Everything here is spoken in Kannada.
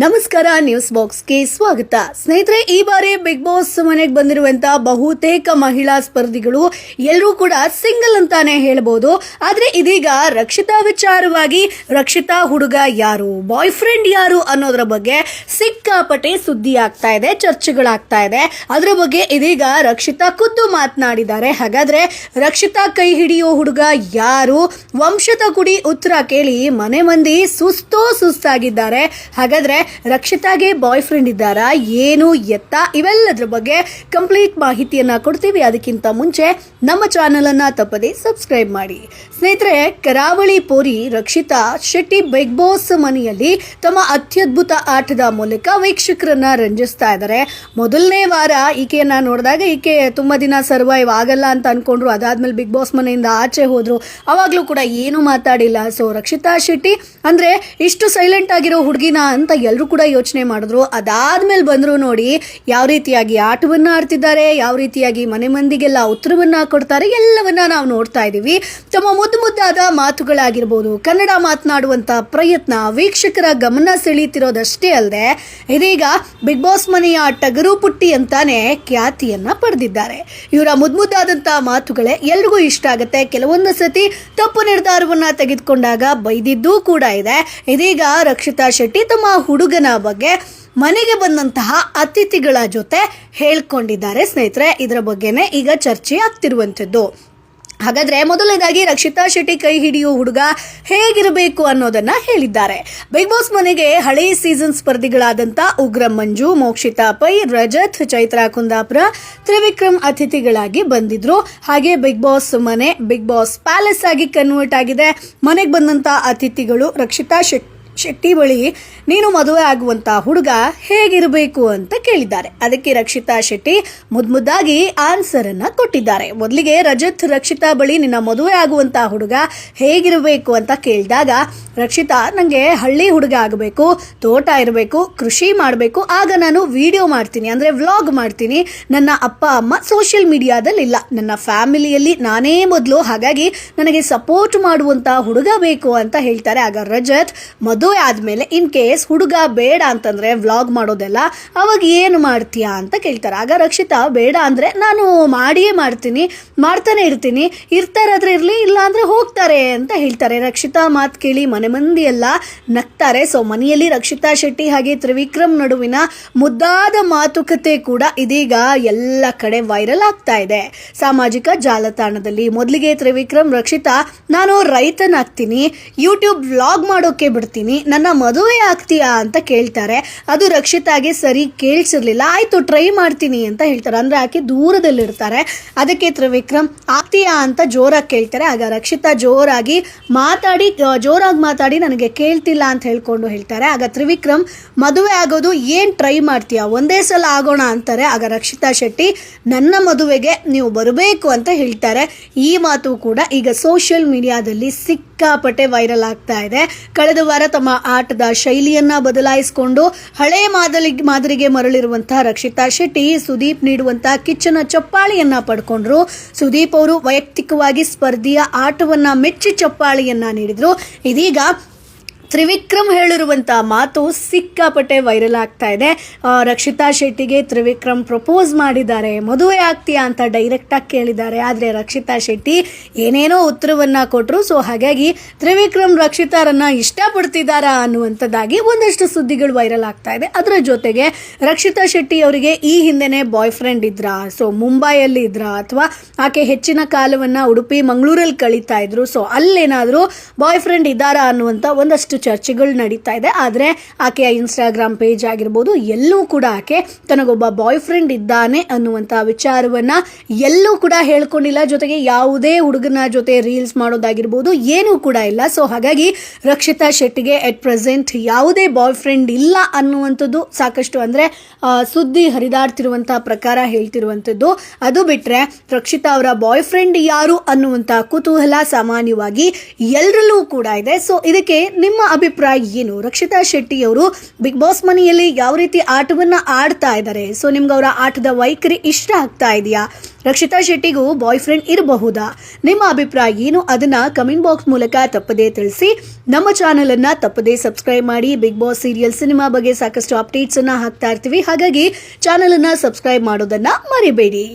ನಮಸ್ಕಾರ, ನ್ಯೂಸ್ ಬಾಕ್ಸ್ಗೆ ಸ್ವಾಗತ. ಸ್ನೇಹಿತರೆ, ಈ ಬಾರಿ ಬಿಗ್ ಬಾಸ್ ಮನೆಗೆ ಬಂದಿರುವಂತಹ ಬಹುತೇಕ ಮಹಿಳಾ ಸ್ಪರ್ಧಿಗಳು ಎಲ್ಲರೂ ಕೂಡ ಸಿಂಗಲ್ ಅಂತಾನೆ ಹೇಳ್ಬೋದು. ಆದ್ರೆ ಇದೀಗ ರಕ್ಷಿತಾ ವಿಚಾರವಾಗಿ ರಕ್ಷಿತಾ ಹುಡುಗ ಯಾರು ಬಾಯ್ ಯಾರು ಅನ್ನೋದ್ರ ಬಗ್ಗೆ ಸಿಕ್ಕಾಪಟ್ಟೆ ಸುದ್ದಿ ಆಗ್ತಾ ಇದೆ, ಚರ್ಚೆಗಳಾಗ್ತಾ ಇದೆ. ಅದರ ಬಗ್ಗೆ ಇದೀಗ ರಕ್ಷಿತಾ ಖುದ್ದು ಮಾತನಾಡಿದ್ದಾರೆ. ಹಾಗಾದ್ರೆ ರಕ್ಷಿತಾ ಕೈ ಹಿಡಿಯೋ ಹುಡುಗ ಯಾರು? ವಂಶದ ಕುಡಿ ಉತ್ತರ ಕೇಳಿ ಮನೆ ಮಂದಿ ಸುಸ್ತೋ ಸುಸ್ತಾಗಿದ್ದಾರೆ. ಹಾಗಾದ್ರೆ ರಕ್ಷಿತಾಗೆ ಬಾಯ್ ಫ್ರೆಂಡ್ ಇದ್ದಾರಾ, ಏನು, ಎತ್ತ, ಇವೆಲ್ಲದರ ಬಗ್ಗೆ ಕಂಪ್ಲೀಟ್ ಮಾಹಿತಿಯನ್ನ ಕೊಡ್ತೀವಿ. ಅದಕ್ಕಿಂತ ಮುಂಚೆ ನಮ್ಮ ಚಾನೆಲ್ ಅನ್ನ ತಪ್ಪದೆ ಸಬ್ಸ್ಕ್ರೈಬ್ ಮಾಡಿ. ಸ್ನೇಹಿತರೆ, ಕರಾವಳಿ ಪೋರಿ ರಕ್ಷಿತಾ ಶೆಟ್ಟಿ ಬಿಗ್ ಬಾಸ್ ಮನೆಯಲ್ಲಿ ತಮ್ಮ ಅತ್ಯದ್ಭುತ ಆಟದ ಮೂಲಕ ವೀಕ್ಷಕರನ್ನ ರಂಜಿಸ್ತಾ ಇದ್ದಾರೆ ಮೊದಲನೇ ವಾರ ಈಕೆಯನ್ನ ನೋಡಿದಾಗ ಈಕೆ ತುಂಬ ದಿನ ಸರ್ವೈವ್ ಆಗಲ್ಲ ಅಂತ ಅನ್ಕೊಂಡ್ರು. ಅದಾದ್ಮೇಲೆ ಬಿಗ್ ಬಾಸ್ ಮನೆಯಿಂದ ಆಚೆ ಹೋದ್ರು. ಅವಾಗ್ಲೂ ಕೂಡ ಏನು ಮಾತಾಡಿಲ್ಲ. ಸೊ ರಕ್ಷಿತಾ ಶೆಟ್ಟಿ ಅಂದ್ರೆ ಇಷ್ಟು ಸೈಲೆಂಟ್ ಆಗಿರೋ ಹುಡುಗಿನ ಅಂತ ಎಲ್ಲರೂ ಕೂಡ ಯೋಚನೆ ಮಾಡಿದ್ರು. ಅದಾದ್ಮೇಲೆ ಬಂದರೂ ನೋಡಿ ಯಾವ ರೀತಿಯಾಗಿ ಆಟವನ್ನು ಆಡ್ತಿದ್ದಾರೆ, ಯಾವ ರೀತಿಯಾಗಿ ಮನೆ ಮಂದಿಗೆಲ್ಲ ಉತ್ತರವನ್ನು ಕೊಡ್ತಾರೆ, ಎಲ್ಲವನ್ನ ನಾವು ನೋಡ್ತಾ ಇದ್ದೀವಿ. ತಮ್ಮ ಮುದ್ದು ಮುದ್ದಾದ ಮಾತುಗಳಾಗಿರ್ಬೋದು, ಕನ್ನಡ ಮಾತನಾಡುವಂತ ಪ್ರಯತ್ನ ವೀಕ್ಷಕರ ಗಮನ ಸೆಳೀತಿರೋದಷ್ಟೇ ಅಲ್ಲದೆ ಇದೀಗ ಬಿಗ್ ಬಾಸ್ ಮನೆಯ ಟಗರು ಪುಟ್ಟಿ ಅಂತಾನೆ ಖ್ಯಾತಿಯನ್ನ ಪಡೆದಿದ್ದಾರೆ. ಇವರ ಮುದ್ದಾದಂಥ ಮಾತುಗಳೇ ಎಲ್ರಿಗೂ ಇಷ್ಟ ಆಗುತ್ತೆ. ಕೆಲವೊಂದು ಸತಿ ತಪ್ಪು ನಿರ್ಧಾರವನ್ನ ತೆಗೆದುಕೊಂಡಾಗ ಬೈದಿದ್ದೂ ಕೂಡ ಇದೆ. ಇದೀಗ ರಕ್ಷಿತಾ ಶೆಟ್ಟಿ ತಮ್ಮ ಹುಡುಗನ ಬಗ್ಗೆ ಮನೆಗೆ ಬಂದಂತಹ ಅತಿಥಿಗಳ ಜೊತೆ ಹೇಳ್ಕೊಂಡಿದ್ದಾರೆ. ಸ್ನೇಹಿತರೆ, ಇದರ ಬಗ್ಗೆನೇ ಈಗ ಚರ್ಚೆ ಆಗ್ತಿರುವಂಥದ್ದು. ಹಾಗಾದ್ರೆ ಮೊದಲನೇದಾಗಿ ರಕ್ಷಿತಾ ಶೆಟ್ಟಿ ಕೈ ಹಿಡಿಯೋ ಹುಡುಗ ಹೇಗಿರಬೇಕು ಅನ್ನೋದನ್ನ ಹೇಳಿದ್ದಾರೆ. ಬಿಗ್ ಬಾಸ್ ಮನೆಗೆ ಹಳೆ ಸೀಸನ್ ಸ್ಪರ್ಧಿಗಳಾದಂತ ಉಗ್ರ ಮಂಜು, ಮೋಕ್ಷಿತಾ ಪೈ, ರಜತ್, ಚೈತ್ರಾ ಕುಂದಾಪುರ ತ್ರಿವಿಕ್ರಮ್ ಅತಿಥಿಗಳಾಗಿ ಬಂದಿದ್ರು. ಹಾಗೆ ಬಿಗ್ ಬಾಸ್ ಮನೆ, ಬಿಗ್ ಬಾಸ್ ಪ್ಯಾಲೇಸ್ ಆಗಿ ಕನ್ವರ್ಟ್ ಆಗಿದೆ. ಮನೆಗೆ ಬಂದಂತ ಅತಿಥಿಗಳು ರಕ್ಷಿತಾ ಶೆಟ್ಟಿ ಶೆಟ್ಟಿ ಬಳಿ ನೀನು ಮದುವೆ ಆಗುವಂತ ಹುಡುಗ ಹೇಗಿರಬೇಕು ಅಂತ ಕೇಳಿದ್ದಾರೆ. ಅದಕ್ಕೆ ರಕ್ಷಿತಾ ಶೆಟ್ಟಿ ಮುದ್ಮುದ್ದಾಗಿ ಆನ್ಸರ್ ಅನ್ನ ಕೊಟ್ಟಿದ್ದಾರೆ. ಮೊದಲಿಗೆ ರಜತ್, ರಕ್ಷಿತಾ ಬಳಿ ನಿನ್ನ ಮದುವೆ ಆಗುವಂತ ಹುಡುಗ ಹೇಗಿರಬೇಕು ಅಂತ ಕೇಳಿದಾಗ, ರಕ್ಷಿತಾ, ನಂಗೆ ಹಳ್ಳಿ ಹುಡುಗ ಆಗಬೇಕು, ತೋಟ ಇರಬೇಕು, ಕೃಷಿ ಮಾಡಬೇಕು, ಆಗ ನಾನು ವಿಡಿಯೋ ಮಾಡ್ತೀನಿ, ಅಂದ್ರೆ ವ್ಲಾಗ್ ಮಾಡ್ತೀನಿ. ನನ್ನ ಅಪ್ಪ, ಅಮ್ಮ ಸೋಷಿಯಲ್ ಮೀಡಿಯಾದಲ್ಲಿ ಇಲ್ಲ ನನ್ನ ಫ್ಯಾಮಿಲಿಯಲ್ಲಿ ನಾನೇ ಮೊದಲು, ಹಾಗಾಗಿ ನನಗೆ ಸಪೋರ್ಟ್ ಮಾಡುವಂತ ಹುಡುಗ ಬೇಕು ಅಂತ ಹೇಳ್ತಾರೆ. ಆಗ ರಜತ್ ಆದ್ಮೇಲೆ ಇನ್ ಕೇಸ್ ಹುಡುಗ ಬೇಡ ಅಂತಂದ್ರೆ ವ್ಲಾಗ್ ಮಾಡೋದೆಲ್ಲ, ಅವಾಗ ಏನು ಮಾಡ್ತೀಯಾ ಅಂತ ಕೇಳ್ತಾರೆ. ಆಗ ರಕ್ಷಿತಾ, ಬೇಡ ಅಂದ್ರೆ ನಾನು ಮಾಡಿಯೇ ಮಾಡ್ತೀನಿ, ಮಾಡ್ತಾನೆ ಇರ್ತೀನಿ ಇರ್ತಾರಾದ್ರೆ ಇರ್ಲಿ, ಇಲ್ಲ ಅಂದ್ರೆ ಹೋಗ್ತಾರೆ ಅಂತ ಹೇಳ್ತಾರೆ. ರಕ್ಷಿತಾ ಮಾತು ಕೇಳಿ ಮನೆ ಮಂದಿ ಎಲ್ಲ ನಗ್ತಾರೆ. ಸೊ ಮನೆಯಲ್ಲಿ ರಕ್ಷಿತಾ ಶೆಟ್ಟಿ ಹಾಗೆ ತ್ರಿವಿಕ್ರಮ್ ನಡುವಿನ ಮುದ್ದಾದ ಮಾತುಕತೆ ಕೂಡ ಇದೀಗ ಎಲ್ಲ ಕಡೆ ವೈರಲ್ ಆಗ್ತಾ ಇದೆ. ಸಾಮಾಜಿಕ ಜಾಲತಾಣದಲ್ಲಿ ಮೊದಲಿಗೆ ತ್ರಿವಿಕ್ರಮ್, ರಕ್ಷಿತಾ, ನಾನು ರೈತನಾಗ್ತೀನಿ ಯೂಟ್ಯೂಬ್ ವ್ಲಾಗ್ ಮಾಡೋಕೆ ಬಿಡ್ತೀನಿ ನನ್ನ ಮದುವೆ ಆಗ್ತೀಯಾ ಅಂತ ಕೇಳ್ತಾರೆ. ಅದು ರಕ್ಷಿತಾಗೆ ಸರಿ ಕೇಳಿಸಿರ್ಲಿಲ್ಲ. ಆಯಿತು ಟ್ರೈ ಮಾಡ್ತೀನಿ ಅಂತ ಹೇಳ್ತಾರೆ. ಅಂದರೆ ಆಕೆ ದೂರದಲ್ಲಿರ್ತಾರೆ. ಅದಕ್ಕೆ ತ್ರಿವಿಕ್ರಮ್, ಆಗ್ತೀಯಾ ಅಂತ ಜೋರಾಗಿ ಕೇಳ್ತಾರೆ. ಆಗ ರಕ್ಷಿತಾ ಜೋರಾಗಿ ಮಾತಾಡಿ ಜೋರಾಗಿ ಮಾತಾಡಿ ನನಗೆ ಕೇಳ್ತಿಲ್ಲ ಅಂತ ಹೇಳ್ಕೊಂಡು ಹೇಳ್ತಾರೆ. ಆಗ ತ್ರಿವಿಕ್ರಮ್, ಮದುವೆ ಆಗೋದು ಏನು ಟ್ರೈ ಮಾಡ್ತೀಯಾ? ಒಂದೇ ಸಲ ಆಗೋಣ ಅಂತಾರೆ. ಆಗ ರಕ್ಷಿತಾ ಶೆಟ್ಟಿ, ನನ್ನ ಮದುವೆಗೆ ನೀವು ಬರಬೇಕು ಅಂತ ಹೇಳ್ತಾರೆ. ಈ ಮಾತು ಕೂಡ ಈಗ ಸೋಷಿಯಲ್ ಮೀಡಿಯಾದಲ್ಲಿ ಸಿಕ್ಕಾಪಟ್ಟೆ ವೈರಲ್ ಆಗ್ತಾ ಇದೆ. ಕಳೆದ ವಾರ ತಮ್ಮ ಆಟದ ಶೈಲಿಯನ್ನ ಬದಲಾಯಿಸಿಕೊಂಡು ಹಳೆ ಮಾದರಿ ಮಾದರಿಗೆ ಮರಳಿರುವಂತಹ ರಕ್ಷಿತಾ ಶೆಟ್ಟಿ, ಸುದೀಪ್ ನೀಡುವಂತಹ ಕಿಚ್ಚನ ಚಪ್ಪಾಳಿಯನ್ನ ಪಡ್ಕೊಂಡ್ರು. ಸುದೀಪ್ ಅವರು ವೈಯಕ್ತಿಕವಾಗಿ ಸ್ಪರ್ಧಿಯ ಆಟವನ್ನ ಮೆಚ್ಚಿ ಚಪ್ಪಾಳಿಯನ್ನ ನೀಡಿದ್ರು. ಇದೀಗ ತ್ರಿವಿಕ್ರಮ್ ಹೇಳಿರುವಂತ ಮಾತು ಸಿಕ್ಕಾಪಟ್ಟೆ ವೈರಲ್ ಆಗ್ತಾ ಇದೆ. ರಕ್ಷಿತಾ ಶೆಟ್ಟಿಗೆ ತ್ರಿವಿಕ್ರಮ್ ಪ್ರಪೋಸ್ ಮಾಡಿದ್ದಾರೆ. ಮದುವೆ ಆಗ್ತೀಯಾ ಅಂತ ಡೈರೆಕ್ಟ್ ಆಗಿ ಕೇಳಿದ್ದಾರೆ. ಆದ್ರೆ ರಕ್ಷಿತಾ ಶೆಟ್ಟಿ ಏನೇನೋ ಉತ್ತರವನ್ನ ಕೊಟ್ಟರು ಸೊ ಹಾಗಾಗಿ ತ್ರಿವಿಕ್ರಮ್ ರಕ್ಷಿತಾರನ್ನ ಇಷ್ಟಪಡ್ತಿದ್ದಾರಾ ಅನ್ನುವಂಥದ್ದಾಗಿ ಒಂದಷ್ಟು ಸುದ್ದಿಗಳು ವೈರಲ್ ಆಗ್ತಾ ಇದೆ. ಅದರ ಜೊತೆಗೆ ರಕ್ಷಿತಾ ಶೆಟ್ಟಿ ಅವರಿಗೆ ಈ ಹಿಂದೆನೆ ಬಾಯ್ ಫ್ರೆಂಡ್ ಇದ್ರಾ? ಸೊ ಮುಂಬೈಯಲ್ಲಿ ಇದ್ರಾ? ಅಥವಾ ಆಕೆ ಹೆಚ್ಚಿನ ಕಾಲವನ್ನ ಉಡುಪಿ, ಮಂಗಳೂರಲ್ಲಿ ಕಳೀತಾ ಇದ್ರು? ಸೊ ಅಲ್ಲೇನಾದರೂ ಬಾಯ್ ಫ್ರೆಂಡ್ ಇದ್ದಾರಾ ಅನ್ನುವಂಥ ಒಂದಷ್ಟು ಚರ್ಚೆಗಳು ನಡೀತಾ ಇದೆ. ಆದರೆ ಆಕೆಯ ಇನ್ಸ್ಟಾಗ್ರಾಮ್ ಪೇಜ್ ಆಗಿರ್ಬೋದು, ಎಲ್ಲೂ ಕೂಡ ಆಕೆ ತನಗೊಬ್ಬ ಬಾಯ್ ಫ್ರೆಂಡ್ ಇದ್ದಾನೆ ಅನ್ನುವಂಥ ವಿಚಾರವನ್ನು ಎಲ್ಲೂ ಕೂಡ ಹೇಳ್ಕೊಂಡಿಲ್ಲ. ಜೊತೆಗೆ ಯಾವುದೇ ಹುಡುಗನ ಜೊತೆ ರೀಲ್ಸ್ ಮಾಡೋದಾಗಿರ್ಬೋದು, ಏನೂ ಕೂಡ ಇಲ್ಲ. ಸೊ ಹಾಗಾಗಿ ರಕ್ಷಿತಾ ಶೆಟ್ಟಿಗೆ ಎಟ್ ಪ್ರೆಸೆಂಟ್ ಯಾವುದೇ ಬಾಯ್ ಫ್ರೆಂಡ್ ಇಲ್ಲ ಅನ್ನುವಂಥದ್ದು ಸಾಕಷ್ಟು ಅಂದರೆ ಸುದ್ದಿ ಹರಿದಾಡ್ತಿರುವಂಥ ಪ್ರಕಾರ ಹೇಳ್ತಿರುವಂಥದ್ದು. ಅದು ಬಿಟ್ಟರೆ ರಕ್ಷಿತಾ ಅವರ ಬಾಯ್ ಫ್ರೆಂಡ್ ಯಾರು ಅನ್ನುವಂಥ ಕುತೂಹಲ ಸಾಮಾನ್ಯವಾಗಿ ಎಲ್ಲರಲ್ಲೂ ಕೂಡ ಇದೆ. ಸೊ ಇದಕ್ಕೆ ನಿಮ್ಮ ಅಭಿಪ್ರಾಯ ಏನು? ರಕ್ಷಿತಾ ಶೆಟ್ಟಿ ಅವರು ಬಿಗ್ ಬಾಸ್ ಮನೆಯಲ್ಲಿ ಯಾವ ರೀತಿ ಆಟವನ್ನು ಆಡ್ತಾ ಇದ್ದಾರೆ? ಸೊ ನಿಮ್ಗೆ ಅವರ ಆಟದ ವೈಖರಿ ಇಷ್ಟ ಆಗ್ತಾ ಇದೆಯಾ? ರಕ್ಷಿತಾ ಶೆಟ್ಟಿಗೂ ಬಾಯ್ ಫ್ರೆಂಡ್ ಇರಬಹುದಾ? ನಿಮ್ಮ ಅಭಿಪ್ರಾಯ ಏನು? ಅದನ್ನ ಕಮೆಂಟ್ ಬಾಕ್ಸ್ ಮೂಲಕ ತಪ್ಪದೇ ತಿಳಿಸಿ. ನಮ್ಮ ಚಾನೆಲ್ ಅನ್ನ ತಪ್ಪದೇ ಸಬ್ಸ್ಕ್ರೈಬ್ ಮಾಡಿ. ಬಿಗ್ ಬಾಸ್ ಸೀರಿಯಲ್ ಸಿನಿಮಾ ಬಗ್ಗೆ ಸಾಕಷ್ಟು ಅಪ್ಡೇಟ್ಸ್ ಅನ್ನ ಹಾಕ್ತಾ ಇರ್ತೀವಿ. ಹಾಗಾಗಿ ಚಾನೆಲ್ ಅನ್ನ ಸಬ್ಸ್ಕ್ರೈಬ್ ಮಾಡೋದನ್ನ ಮರಿಬೇಡಿ.